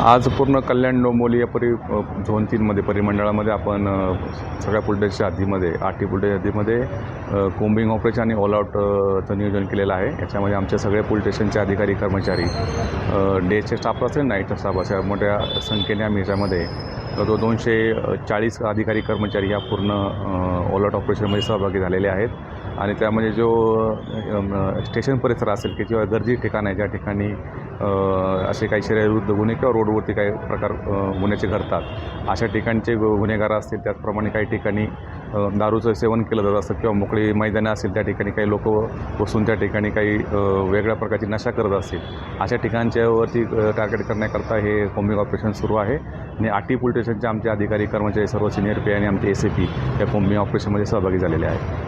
आज पूर्ण कल्याण डोंबोली या परि झोन तीनमध्ये परिमंडळामध्ये आपण सगळ्या पुलटेच्या आधीमध्ये आठी पुलटेच्या आधीमध्ये कोंबिंग कोम्बिंग ऑपरेशन आणि ऑल आउटचं नियोजन केलेलं आहे. याच्यामध्ये आमचे सगळे पोलीस स्टेशनचे अधिकारी कर्मचारी डेचे स्टाफ असेल नाईटचा स्टाफ असेल मोठ्या संख्येने आम्ही याच्यामध्ये तो दोनशे चाळीस अधिकारी कर्मचारी या पूर्ण ऑल आउट ऑपरेशनमध्ये सहभागी झालेले आहेत. आणि त्यामध्ये म्हणजे जो स्टेशन परिसर असेल की किंवा गर्दी ठिकाण आहे ज्या ठिकाणी असे काही शरीरविरुद्ध गुन्हे किंवा रोडवरती काही प्रकार गुन्ह्याचे घडतात अशा ठिकाणचे गुन्हेगार असतील त्याचप्रमाणे काही ठिकाणी दारूचं सेवन केलं जात असतं किंवा मोकळी मैदानं असतील त्या ठिकाणी काही लोक बसून त्या ठिकाणी काही वेगळ्या प्रकारची नशा करत असतील अशा ठिकाणच्यावरती टार्गेट करण्याकरता हे कोम्बिंग ऑपरेशन सुरू आहे. आणि आटी पोलीस स्टेशनचे आमचे अधिकारी कर्मचारी सर्व सिनियर पी आणि आमचे ए सी पी या कोम्बिंग ऑपरेशनमध्ये सहभागी झालेले आहेत.